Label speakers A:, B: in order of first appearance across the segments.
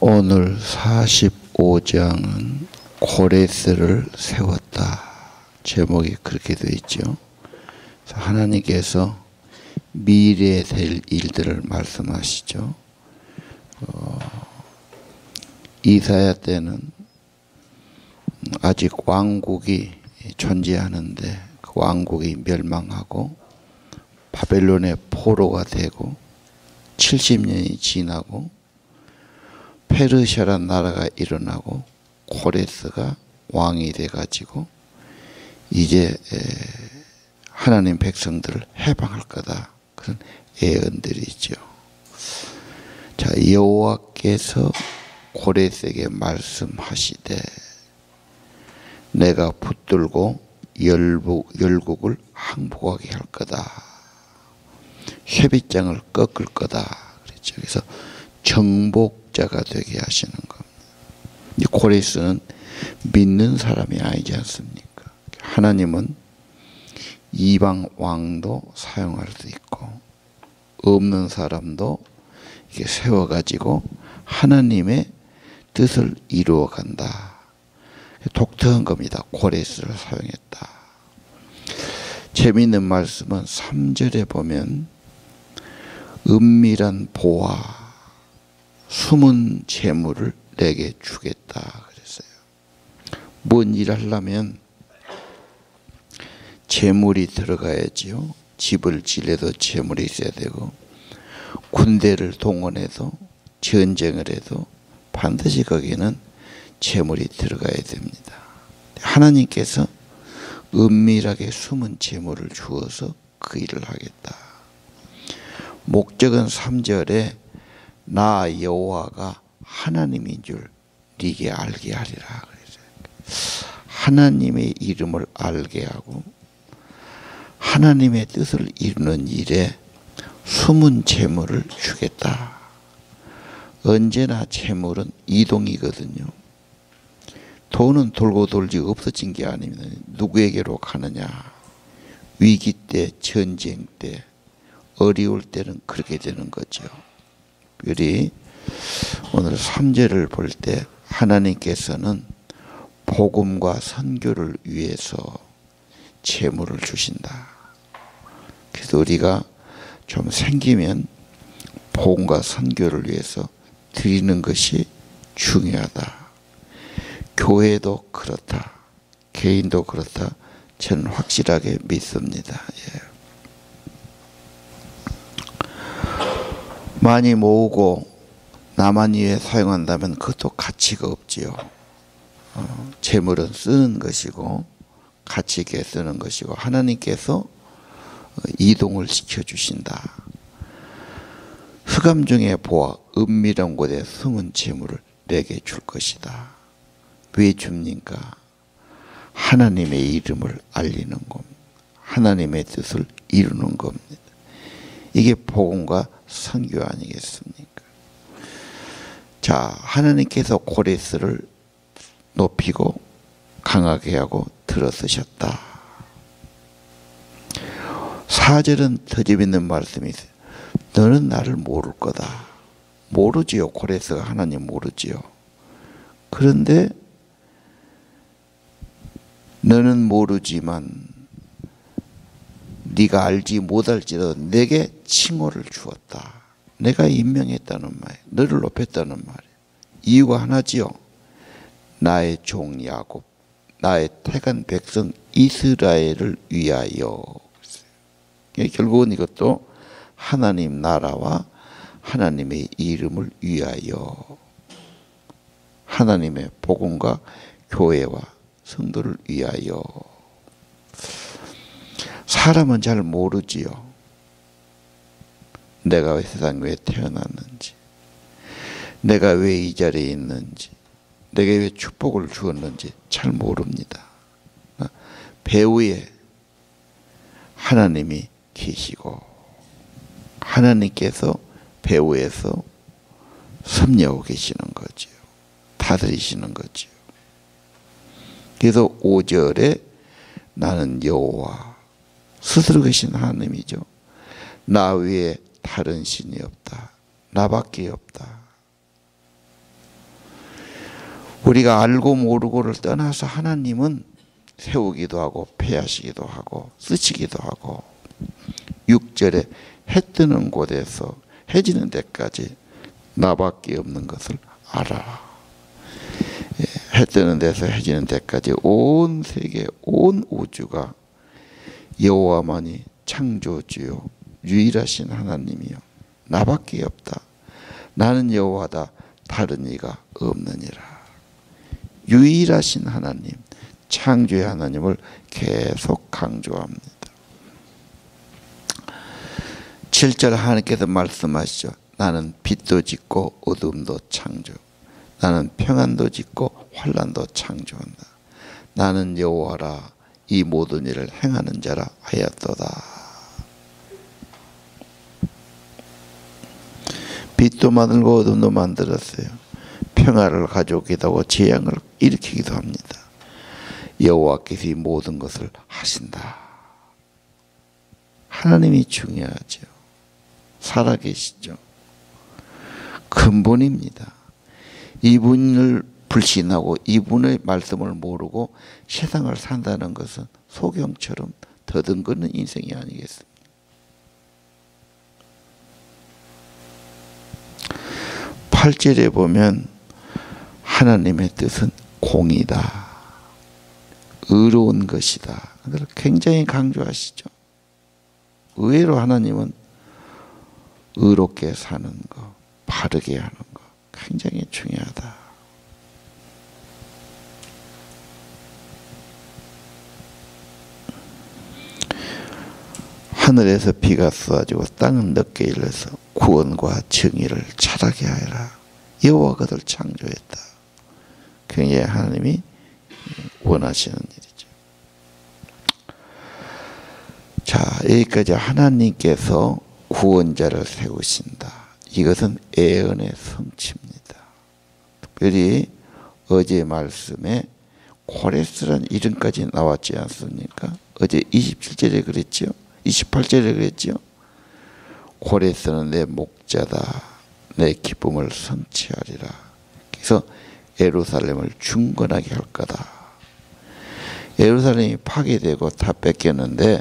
A: 오늘 45장은 고레스를 세웠다. 제목이 그렇게 되어 있죠. 하나님께서 미래에 될 일들을 말씀하시죠. 어, 이사야 때는 아직 왕국이 존재하는데 그 왕국이 멸망하고 바벨론의 포로가 되고 70년이 지나고 페르시아란 나라가 일어나고 코레스가 왕이 돼가지고 이제 하나님 백성들을 해방할 거다 그런 예언들이 있죠. 자 여호와께서 고레스에게 말씀하시되 내가 붙들고 열국, 열국을 항복하게 할 거다. 회비장을 꺾을 거다. 그랬죠. 그래서 정복 자가 되게 하시는 겁니다. 고레스는 믿는 사람이 아니지 않습니까? 하나님은 이방 왕도 사용할 수 있고 없는 사람도 이렇게 세워가지고 하나님의 뜻을 이루어 간다. 독특한 겁니다. 고레스를 사용했다. 재미있는 말씀은 3절에 보면 은밀한 보화, 숨은 재물을 내게 주겠다 그랬어요. 뭔 일 하려면 재물이 들어가야지요. 집을 지려도 재물이 있어야 되고 군대를 동원해서 전쟁을 해도 반드시 거기는 재물이 들어가야 됩니다. 하나님께서 은밀하게 숨은 재물을 주어서 그 일을 하겠다. 목적은 3절에 나 여호와가 하나님인 줄 네게 알게 하리라 그랬어요. 하나님의 이름을 알게 하고 하나님의 뜻을 이루는 일에 숨은 재물을 주겠다. 언제나 재물은 이동이거든요. 돈은 돌고 돌지 없어진 게 아닙니다. 누구에게로 가느냐. 위기 때, 전쟁 때, 어려울 때는 그렇게 되는 거죠. 우리 오늘 3절을 볼때 하나님께서는 복음과 선교를 위해서 재물을 주신다. 그래서 우리가 좀 생기면 복음과 선교를 위해서 드리는 것이 중요하다. 교회도 그렇다. 개인도 그렇다. 저는 확실하게 믿습니다. 예. 많이 모으고 나만 위해 사용한다면 그것도 가치가 없지요. 어, 재물은 쓰는 것이고 가치 있게 쓰는 것이고 하나님께서 이동을 시켜주신다. 흑암 중에 보아 은밀한 곳에 숨은 재물을 내게 줄 것이다. 왜 줍니까? 하나님의 이름을 알리는 겁니다. 하나님의 뜻을 이루는 겁니다. 이게 복음과 선교 아니겠습니까? 자, 하나님께서 고레스를 높이고 강하게 하고 들어서셨다. 4절은 더 재밌는 말씀이 있어요. 너는 나를 모를 거다. 모르지요. 고레스가 하나님 모르지요. 그런데 너는 모르지만 네가 알지 못할지라도 내게 칭호를 주었다. 내가 임명했다는 말, 너를 높였다는 말이에요. 이유가 하나지요. 나의 종 야곱, 나의 택한 백성 이스라엘을 위하여. 결국은 이것도 하나님 나라와 하나님의 이름을 위하여 하나님의 복음과 교회와 성도를 위하여 사람은 잘 모르지요. 내가 왜 세상에 왜 태어났는지 내가 왜 이 자리에 있는지 내게 왜 축복을 주었는지 잘 모릅니다. 배우에 하나님이 계시고 하나님께서 배우에서 섭리하고 계시는 거죠. 다스리시는 거죠. 그래서 5절에 나는 여호와 스스로 계신 하나님이죠. 나 외에 다른 신이 없다. 나밖에 없다. 우리가 알고 모르고를 떠나서 하나님은 세우기도 하고 폐하시기도 하고 쓰시기도 하고 6절에 해 뜨는 곳에서 해지는 데까지 나밖에 없는 것을 알아라. 예, 해 뜨는 데서 해지는 데까지 온 세계 온 우주가 여호와만이 창조주요 유일하신 하나님이요 나밖에 없다. 나는 여호와다 다른 이가 없느니라. 유일하신 하나님, 창조의 하나님을 계속 강조합니다. 7절 하나님께서 말씀하시죠. 나는 빛도 짓고 어둠도 창조. 나는 평안도 짓고 환란도 창조한다. 나는 여호와라 이 모든 일을 행하는 자라 하였도다. 빛도 만들고 어둠도 만들었어요. 평화를 가져오기도 하고 재앙을 일으키기도 합니다. 여호와께서 이 모든 것을 하신다. 하나님이 중요하죠. 살아계시죠. 근본입니다. 이분을 불신하고 이분의 말씀을 모르고 세상을 산다는 것은 소경처럼 더듬거는 인생이 아니겠습니까? 8절에 보면 하나님의 뜻은 공이다. 의로운 것이다. 굉장히 강조하시죠. 의외로 하나님은 의롭게 사는 거, 바르게 하는 거 굉장히 중요하다. 하늘에서 비가 쏟아지고 땅은 늦게 일러서 구원과 정의를 자라게 하여라. 여호와 그들 창조했다. 굉장히 하나님이 원하시는 일이죠. 자, 여기까지 하나님께서 구원자를 세우신다. 이것은 애언의 성취입니다. 특별히 어제 말씀에 코레스란 이름까지 나왔지 않습니까? 어제 27절에 그랬죠. 28절에 그랬죠. 고레스는 내 목자다. 내 기쁨을 성취하리라. 그래서 예루살렘을 중건하게 할 거다. 예루살렘이 파괴되고 다 뺏겼는데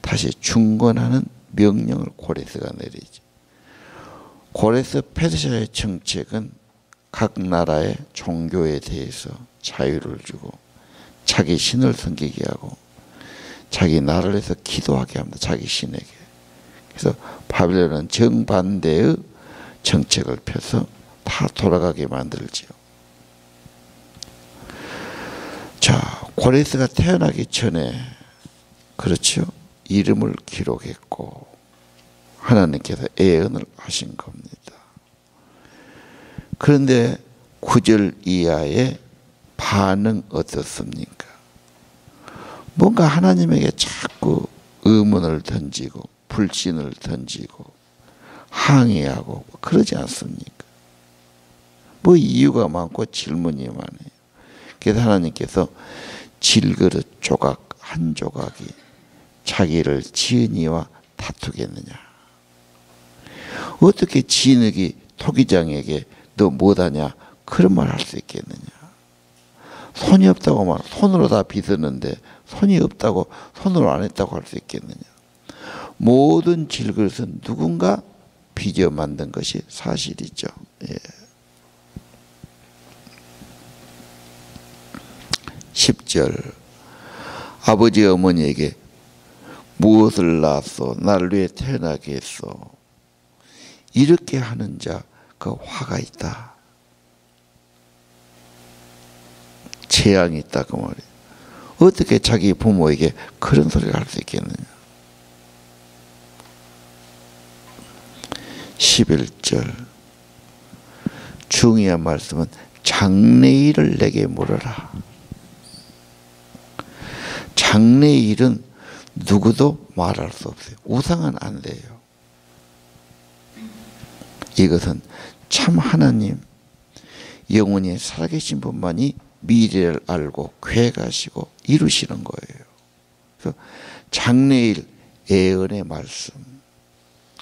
A: 다시 중건하는 명령을 고레스가 내리죠. 고레스 페르시아의 정책은 각 나라의 종교에 대해서 자유를 주고 자기 신을 섬기게 하고 자기 나라를 해서 기도하게 합니다. 자기 신에게. 그래서 바빌론은 정반대의 정책을 펴서 다 돌아가게 만들지요. 자, 고레스가 태어나기 전에 그렇죠. 이름을 기록했고 하나님께서 예언을 하신 겁니다. 그런데 9절 이하의 반응 어떻습니까? 뭔가 하나님에게 자꾸 의문을 던지고 불신을 던지고 항의하고 뭐 그러지 않습니까? 뭐 이유가 많고 질문이 많아요. 그래서 하나님께서 질그릇 조각 한 조각이 자기를 지은이와 다투겠느냐? 어떻게 진흙이 토기장에게 너 못하냐? 그런 말 할 수 있겠느냐? 손이 없다고 말, 손으로 다 빚었는데 손이 없다고 손으로 안 했다고 할 수 있겠느냐? 모든 질그릇은 누군가 빚어 만든 것이 사실이죠. 예. 10절 아버지 어머니에게 무엇을 낳았소? 나를 위해 태어나게 했소? 이렇게 하는 자 그 화가 있다. 재앙이 있다 그 말이에요. 어떻게 자기 부모에게 그런 소리를 할 수 있겠느냐. 11절 중요한 말씀은 장래일을 내게 물어라. 장래일은 누구도 말할 수 없어요. 우상은 안 돼요. 이것은 참 하나님 영원히 살아계신 분만이 미래를 알고 쾌가시고 이루시는 거예요. 그래서 장래일 예언의 말씀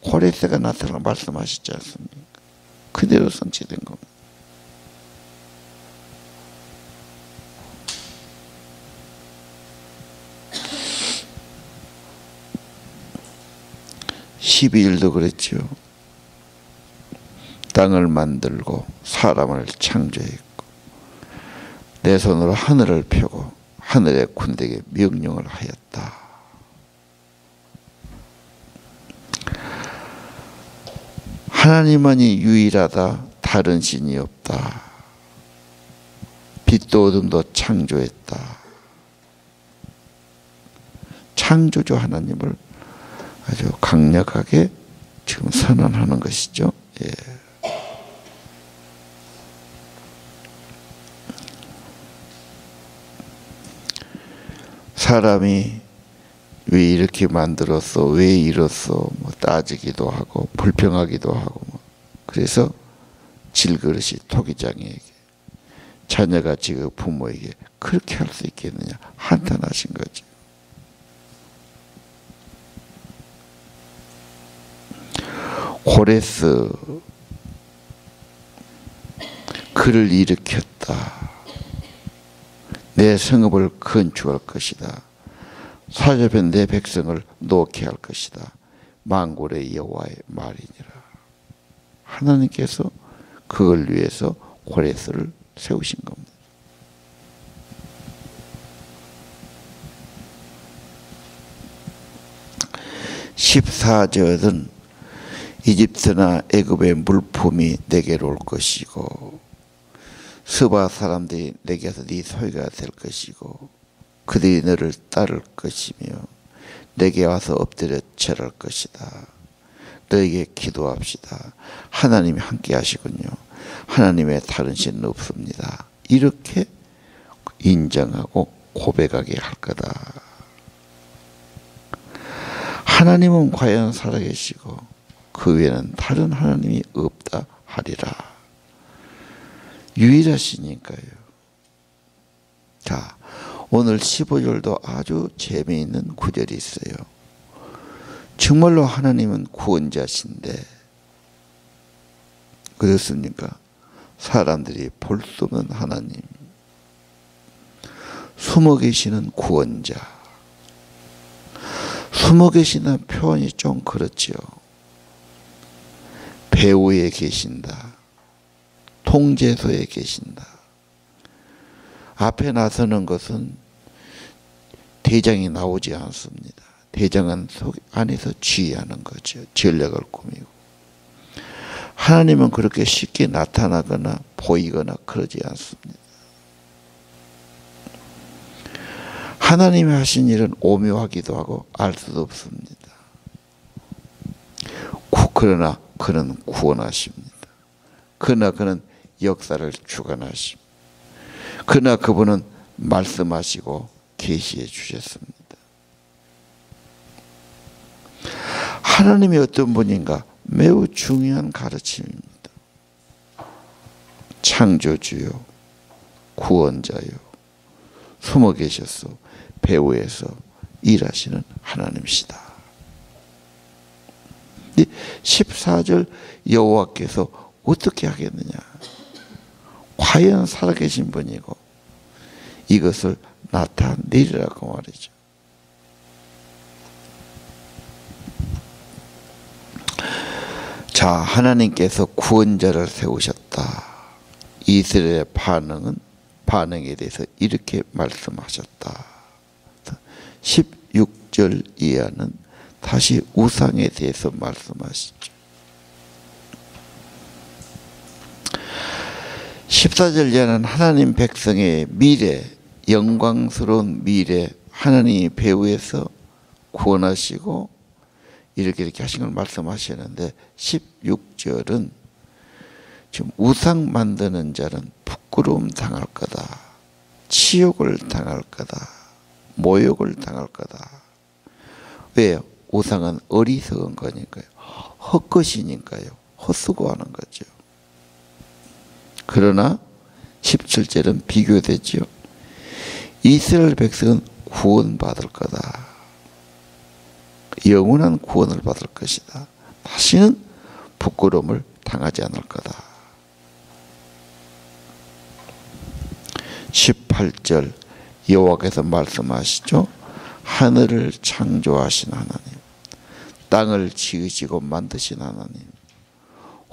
A: 코레스가 나타나 말씀하시지 않습니까? 그대로 성취된 겁니다. (12일도) 그랬죠. 땅을 만들고 사람을 창조했고 내 손으로 하늘을 펴고 하늘의 군대에게 명령을 하였다. 하나님만이 유일하다. 다른 신이 없다. 빛도 어둠도 창조했다. 창조주 하나님을 아주 강력하게 지금 선언하는 것이죠. 예. 사람이 왜 이렇게 만들었어? 왜 이렇어? 뭐 따지기도 하고 불평하기도 하고 뭐. 그래서 질그릇이 토기장에게 자녀가 지금 부모에게 그렇게 할 수 있겠느냐 한탄하신 거죠. 고레스 그를 일으켰다. 내 성읍을 건축할 것이다. 사자변 내 백성을 놓게 할 것이다. 망골의 여호와의 말이니라. 하나님께서 그걸 위해서 고레스를 세우신 겁니다. 십사절은 이집트나 애굽의 물품이 내게로 올 것이고 스바 사람들이 내게서 네 소유가 될 것이고 그들이 너를 따를 것이며 내게 와서 엎드려 절할 것이다. 너에게 기도합시다. 하나님이 함께 하시군요. 하나님의 다른 신은 없습니다. 이렇게 인정하고 고백하게 할 거다. 하나님은 과연 살아계시고 그 외에는 다른 하나님이 없다 하리라. 유일하시니까요. 자, 오늘 15절도 아주 재미있는 구절이 있어요. 정말로 하나님은 구원자신데 그렇습니까? 사람들이 볼 수 없는 하나님 숨어 계시는 구원자 숨어 계시는 표현이 좀 그렇지요. 배후에 계신다. 통제소에 계신다. 앞에 나서는 것은 대장이 나오지 않습니다. 대장은 속 안에서 지휘하는 거죠. 전략을 꾸미고. 하나님은 그렇게 쉽게 나타나거나 보이거나 그러지 않습니다. 하나님이 하신 일은 오묘하기도 하고 알 수도 없습니다. 그러나 그는 구원하십니다. 그러나 그는 역사를 주관하십니다. 그러나 그분은 말씀하시고 계시해 주셨습니다. 하나님이 어떤 분인가 매우 중요한 가르침입니다. 창조주요, 구원자요, 숨어 계셔서 배후에서 일하시는 하나님이시다. 14절 여호와께서 어떻게 하겠느냐? 과연 살아계신 분이고 이것을 나타내리라고 말이죠. 자, 하나님께서 구원자를 세우셨다. 이스라엘의 반응은 반응에 대해서 이렇게 말씀하셨다. 16절 이하는 다시 우상에 대해서 말씀하시죠. 14절 이하는 하나님 백성의 미래, 영광스러운 미래, 하나님이 배후에서 구원하시고 이렇게 이렇게 하신 걸 말씀하시는데 16절은 지금 우상 만드는 자는 부끄러움 당할 거다. 치욕을 당할 거다. 모욕을 당할 거다. 왜요? 우상은 어리석은 거니까요. 헛것이니까요. 헛수고하는 거죠. 그러나 17절은 비교되죠. 이스라엘 백성은 구원받을 거다. 영원한 구원을 받을 것이다. 다시는 부끄러움을 당하지 않을 거다. 18절 여호와께서 말씀하시죠. 하늘을 창조하신 하나님, 땅을 지으시고 만드신 하나님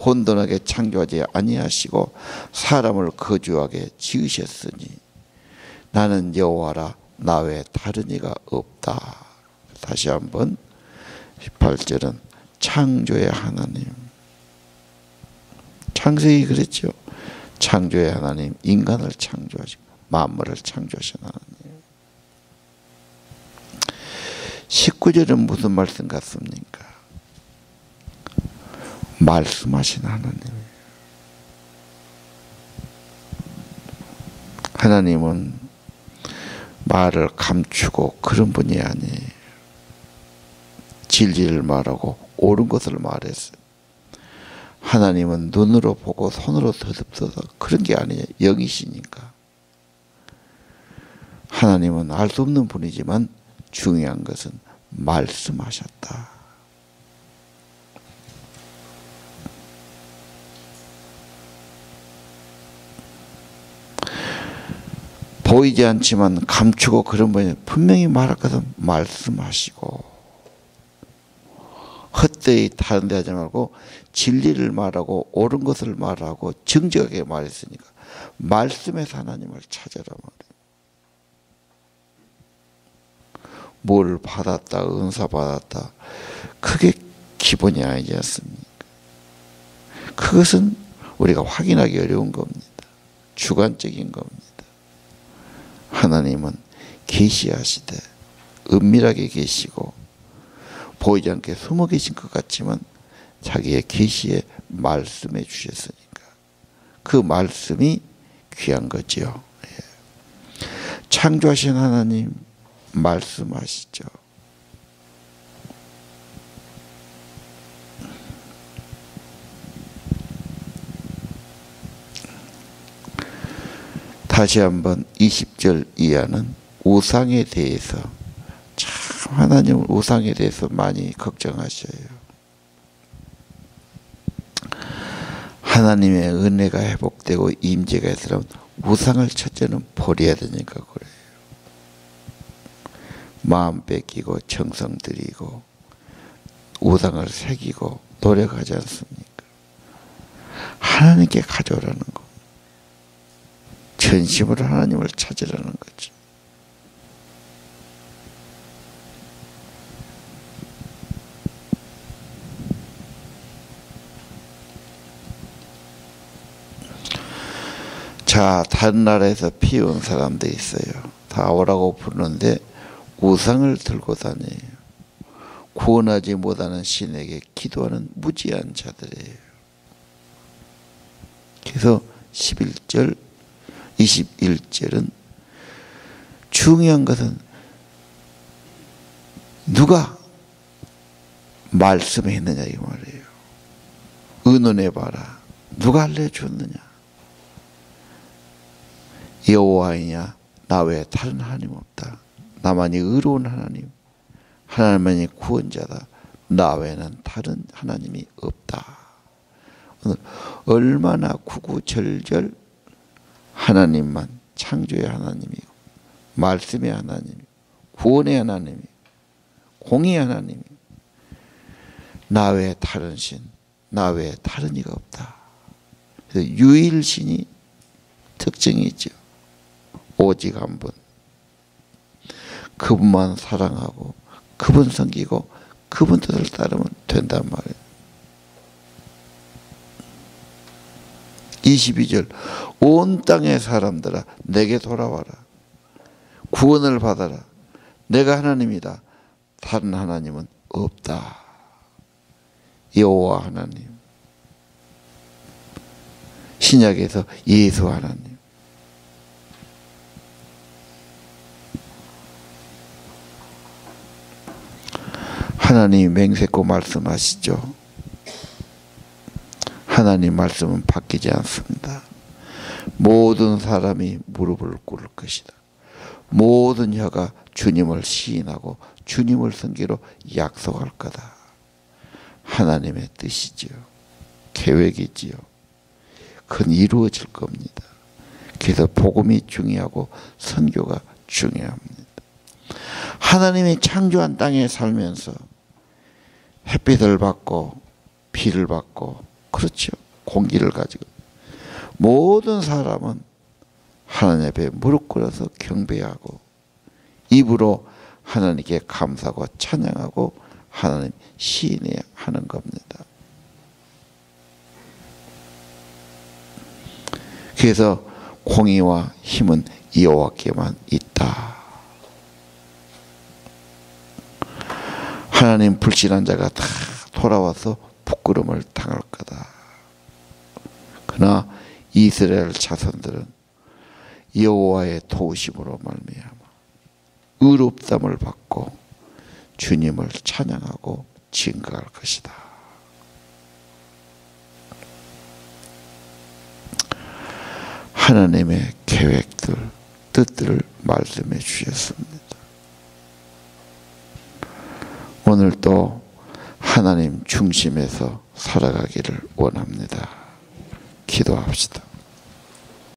A: 혼돈하게 창조하지 아니하시고 사람을 거주하게 지으셨으니 나는 여호와라 나 외 다른 이가 없다. 다시 한번 18절은 창조의 하나님 창세기 그랬죠. 창조의 하나님 인간을 창조하시고 만물을 창조하신 하나님 19절은 무슨 말씀 같습니까? 말씀하신 하나님. 하나님은 말을 감추고 그런 분이 아니에요. 진리를 말하고 옳은 것을 말했어요. 하나님은 눈으로 보고 손으로 더듬어서 그런 게 아니에요. 영이시니까. 하나님은 알 수 없는 분이지만 중요한 것은 말씀하셨다. 보이지 않지만 감추고 그런 분이 분명히 말할 것은 말씀하시고 헛되이 다른 데 하지 말고 진리를 말하고 옳은 것을 말하고 정직하게 말했으니까 말씀에서 하나님을 찾아라 말이에요. 뭘 받았다 은사 받았다 그게 기본이 아니지 않습니까? 그것은 우리가 확인하기 어려운 겁니다. 주관적인 겁니다. 하나님은 계시하시되 은밀하게 계시고 보이지 않게 숨어 계신 것 같지만 자기의 계시에 말씀해 주셨으니까 그 말씀이 귀한 거죠. 예. 창조하신 하나님 말씀하시죠. 다시 한번 20절 이하는 우상에 대해서 참 하나님 우상에 대해서 많이 걱정하셔요. 하나님의 은혜가 회복되고 임재가 있으면 우상을 첫째는 버려야 되니까 그래요. 마음 뺏기고 정성 들이고 우상을 새기고 노력하지 않습니까? 하나님께 가져오라는 거. 전심으로 하나님을 찾으라는 거죠. 자, 다른 나라에서 피운 사람들 있어요. 다 오라고 부르는데 우상을 들고 다녀요. 구원하지 못하는 신에게 기도하는 무지한 자들이에요. 그래서 11절 21절은 중요한 것은 누가 말씀했느냐 이 말이에요. 의논해 봐라. 누가 알려줬느냐? 여호와이냐? 나 외에 다른 하나님 없다. 나만이 의로운 하나님, 하나님만이 구원자다. 나 외에는 다른 하나님이 없다. 오늘 얼마나 구구절절 하나님만 창조의 하나님이고 말씀의 하나님, 구원의 하나님, 공의 하나님, 나 외에 다른 신, 나 외에 다른 이가 없다. 그래서 유일신이 특징이 있죠. 오직 한 분. 그분만 사랑하고 그분 섬기고 그분 뜻을 따르면 된단 말이에요. 22절. 온 땅의 사람들아 내게 돌아와라. 구원을 받아라. 내가 하나님이다. 다른 하나님은 없다. 여호와 하나님. 신약에서 예수 하나님. 하나님 맹세코 말씀하시죠 하나님 말씀은 바뀌지 않습니다. 모든 사람이 무릎을 꿇을 것이다. 모든 혀가 주님을 시인하고 주님을 섬기로 약속할 거다. 하나님의 뜻이지요. 계획이지요. 그건 이루어질 겁니다. 그래서 복음이 중요하고 선교가 중요합니다. 하나님이 창조한 땅에 살면서 햇빛을 받고 비를 받고 그렇죠. 공기를 가지고 모든 사람은 하나님 앞에 무릎 꿇어서 경배하고 입으로 하나님께 감사하고 찬양하고 하나님 시인해야 하는 겁니다. 그래서 공의와 힘은 여호와께만 있다. 하나님 불신한 자가 다 돌아와서 부끄러움을 당할 거다. 그러나 이스라엘 자손들은 여호와의 도우심으로 말미암아 의롭담을 받고 주님을 찬양하고 증거할 것이다. 하나님의 계획들, 뜻들을 말씀해 주셨습니다. 오늘도 하나님 중심에서 살아가기를 원합니다. 기도합시다.